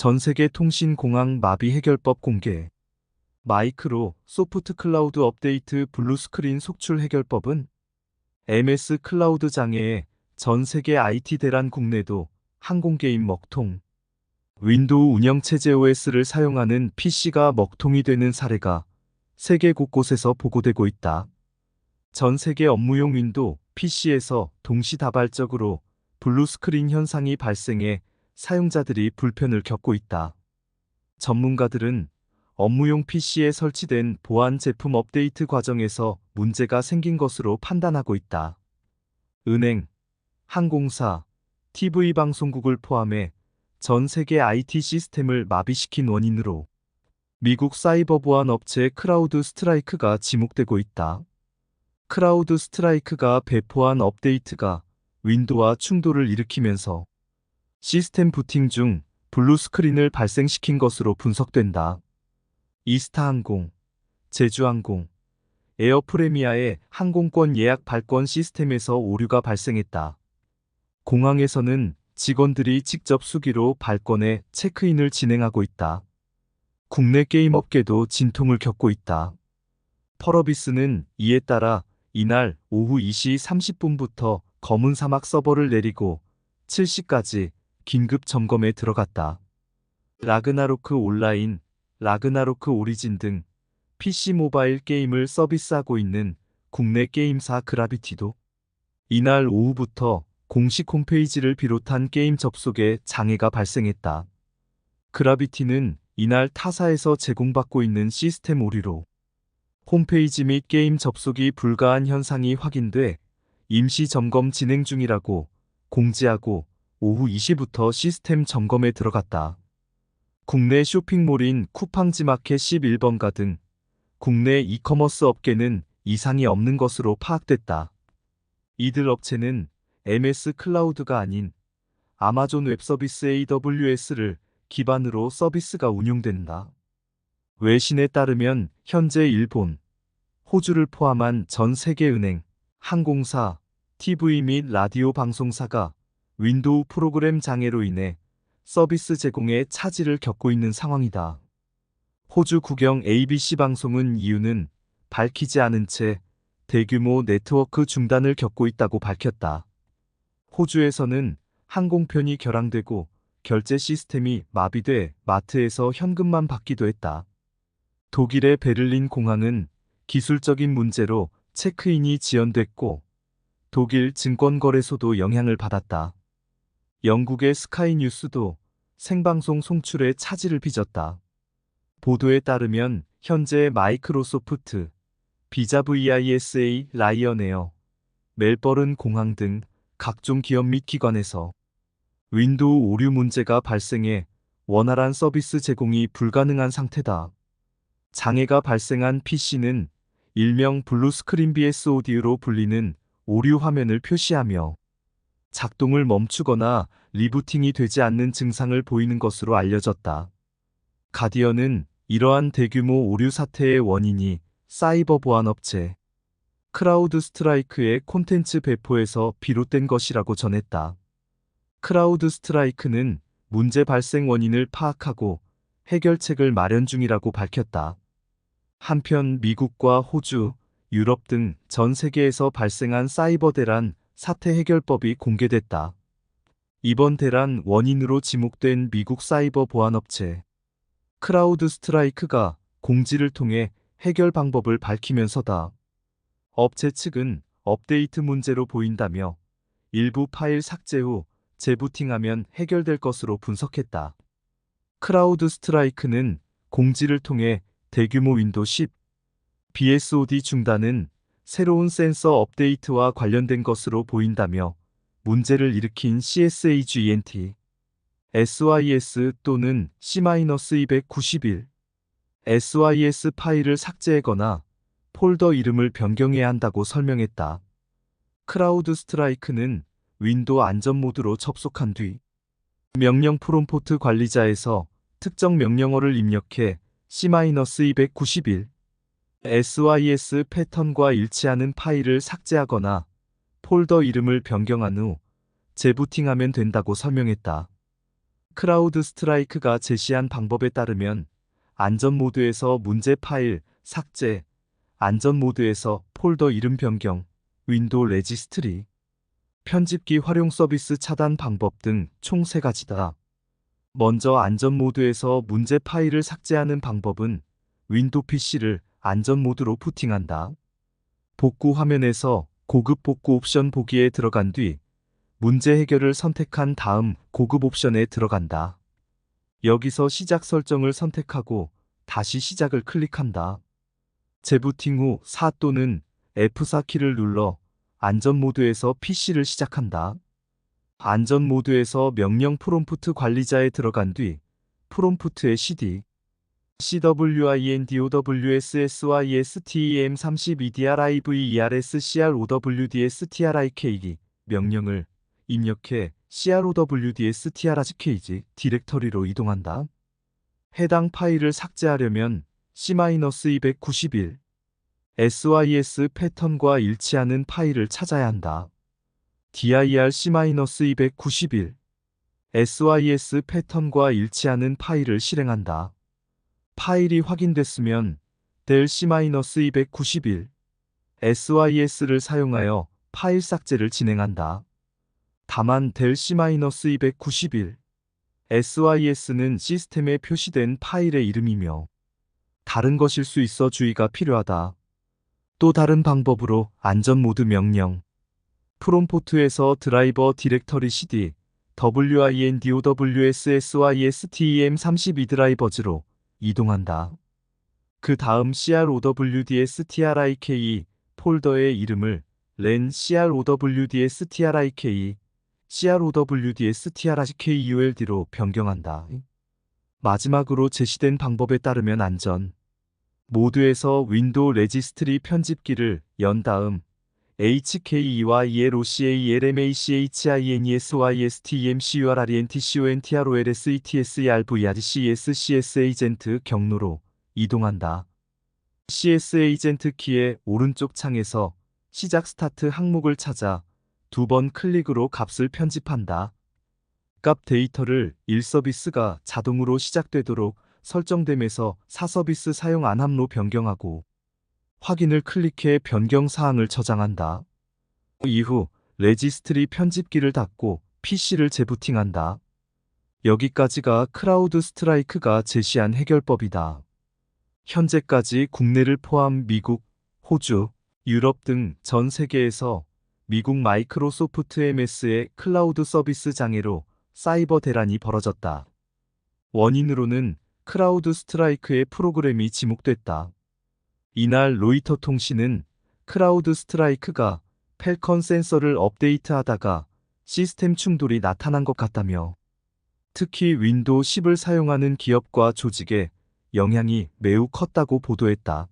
전세계 통신공항 마비 해결법 공개. 마이크로 소프트 클라우드 업데이트 블루스크린 속출 해결법은 MS 클라우드 장애에 전 세계 IT 대란 국내도 항공게임 먹통. 윈도우 운영체제 OS를 사용하는 PC가 먹통이 되는 사례가 세계 곳곳에서 보고되고 있다. 전 세계 업무용 윈도우 PC에서 동시다발적으로 블루스크린 현상이 발생해 사용자들이 불편을 겪고 있다. 전문가들은 업무용 PC에 설치된 보안 제품 업데이트 과정에서 문제가 생긴 것으로 판단하고 있다. 은행, 항공사, TV 방송국을 포함해 전 세계 IT 시스템을 마비시킨 원인으로 미국 사이버 보안 업체 크라우드 스트라이크가 지목되고 있다. 크라우드 스트라이크가 배포한 업데이트가 윈도와 충돌을 일으키면서 시스템 부팅 중 블루 스크린을 발생시킨 것으로 분석된다. 이스타항공, 제주항공, 에어프레미아의 항공권 예약 발권 시스템에서 오류가 발생했다. 공항에서는 직원들이 직접 수기로 발권에 체크인을 진행하고 있다. 국내 게임 업계도 진통을 겪고 있다. 펄어비스는 이에 따라 이날 오후 2시 30분부터 검은 사막 서버를 내리고 7시까지 긴급 점검에 들어갔다. 라그나로크 온라인, 라그나로크 오리진 등 PC 모바일 게임을 서비스하고 있는 국내 게임사 그라비티도 이날 오후부터 공식 홈페이지를 비롯한 게임 접속에 장애가 발생했다. 그라비티는 이날 타사에서 제공받고 있는 시스템 오류로 홈페이지 및 게임 접속이 불가한 현상이 확인돼 임시 점검 진행 중이라고 공지하고 오후 2시부터 시스템 점검에 들어갔다. 국내 쇼핑몰인 쿠팡지마켓 11번가 등 국내 이커머스 업계는 이상이 없는 것으로 파악됐다. 이들 업체는 MS 클라우드가 아닌 아마존 웹서비스 AWS를 기반으로 서비스가 운용된다. 외신에 따르면 현재 일본, 호주를 포함한 전 세계 은행, 항공사, TV 및 라디오 방송사가 윈도우 프로그램 장애로 인해 서비스 제공에 차질을 겪고 있는 상황이다. 호주 국영 ABC 방송은 이유는 밝히지 않은 채 대규모 네트워크 중단을 겪고 있다고 밝혔다. 호주에서는 항공편이 결항되고 결제 시스템이 마비돼 마트에서 현금만 받기도 했다. 독일의 베를린 공항은 기술적인 문제로 체크인이 지연됐고 독일 증권거래소도 영향을 받았다. 영국의 스카이 뉴스도 생방송 송출에 차질을 빚었다. 보도에 따르면 현재 마이크로소프트, 비자 VISA, 라이언에어, 멜버른 공항 등 각종 기업 및 기관에서 윈도우 오류 문제가 발생해 원활한 서비스 제공이 불가능한 상태다. 장애가 발생한 PC는 일명 블루스크린 BSOD로 불리는 오류 화면을 표시하며 작동을 멈추거나 리부팅이 되지 않는 증상을 보이는 것으로 알려졌다. 가디언은 이러한 대규모 오류 사태의 원인이 사이버 보안 업체 크라우드 스트라이크의 콘텐츠 배포에서 비롯된 것이라고 전했다. 크라우드 스트라이크는 문제 발생 원인을 파악하고 해결책을 마련 중이라고 밝혔다. 한편 미국과 호주, 유럽 등 전 세계에서 발생한 사이버 대란 사태 해결법이 공개됐다. 이번 대란 원인으로 지목된 미국 사이버 보안업체 크라우드 스트라이크가 공지를 통해 해결 방법을 밝히면서다. 업체 측은 업데이트 문제로 보인다며 일부 파일 삭제 후 재부팅하면 해결될 것으로 분석했다. 크라우드 스트라이크는 공지를 통해 대규모 윈도 10 BSOD 중단은 새로운 센서 업데이트와 관련된 것으로 보인다며 문제를 일으킨 CSAGENT, SYS 또는 C-291, SYS 파일을 삭제하거나 폴더 이름을 변경해야 한다고 설명했다. 크라우드 스트라이크는 윈도우 안전 모드로 접속한 뒤 명령 프롬포트 관리자에서 특정 명령어를 입력해 C-291, SYS 패턴과 일치하는 파일을 삭제하거나 폴더 이름을 변경한 후 재부팅하면 된다고 설명했다. 크라우드 스트라이크가 제시한 방법에 따르면 안전 모드에서 문제 파일 삭제, 안전 모드에서 폴더 이름 변경, 윈도우 레지스트리, 편집기 활용 서비스 차단 방법 등 총 3가지다. 먼저 안전 모드에서 문제 파일을 삭제하는 방법은 윈도우 PC를 안전 모드로 부팅한다. 복구 화면에서 고급 복구 옵션 보기에 들어간 뒤 문제 해결을 선택한 다음 고급 옵션에 들어간다. 여기서 시작 설정을 선택하고 다시 시작을 클릭한다. 재부팅 후 4 또는 F4 키를 눌러 안전 모드에서 PC를 시작한다. 안전 모드에서 명령 프롬프트 관리자에 들어간 뒤 프롬프트의 CD CWINDOWSSYSTEM32DRIVERSCROWDSTRIKG 명령을 입력해 CROWDSTRKG 디렉터리로 이동한다. 해당 파일을 삭제하려면 C-291 SYS 패턴과 일치하는 파일을 찾아야 한다. dir C-291 SYS 패턴과 일치하는 파일을 실행한다. 파일이 확인됐으면 델 C-291 SYS를 사용하여 파일 삭제를 진행한다. 다만 델 C-291 SYS는 시스템에 표시된 파일의 이름이며 다른 것일 수 있어 주의가 필요하다. 또 다른 방법으로 안전 모드 명령 프롬포트에서 드라이버 디렉터리 CD WINDOWSSYSTEM32 드라이버즈로 이동한다. 그 다음 CROWDSTRIK 폴더의 이름을 len CROWDSTRIK CROWDSTRIKULD로 변경한다. 마지막으로 제시된 방법에 따르면 안전 모드에서 윈도우 레지스트리 편집기를 연 다음 HKE와 ELOCALMACHINESYSTEMCURRENTCONTROLSETSERVRCS 에이전트 경로로 이동한다. CS 에이전트 키의 오른쪽 창에서 시작 스타트 항목을 찾아 두 번 클릭으로 값을 편집한다. 값 데이터를 1서비스가 자동으로 시작되도록 설정됨에서 4서비스 사용 안함로 변경하고 확인을 클릭해 변경 사항을 저장한다. 이후 레지스트리 편집기를 닫고 PC를 재부팅한다. 여기까지가 크라우드 스트라이크가 제시한 해결법이다. 현재까지 국내를 포함 미국, 호주, 유럽 등 전 세계에서 미국 마이크로소프트 MS의 클라우드 서비스 장애로 사이버 대란이 벌어졌다. 원인으로는 크라우드 스트라이크의 프로그램이 지목됐다. 이날 로이터 통신은 크라우드 스트라이크가 펠컨 센서를 업데이트하다가 시스템 충돌이 나타난 것 같다며 특히 윈도우 10을 사용하는 기업과 조직에 영향이 매우 컸다고 보도했다.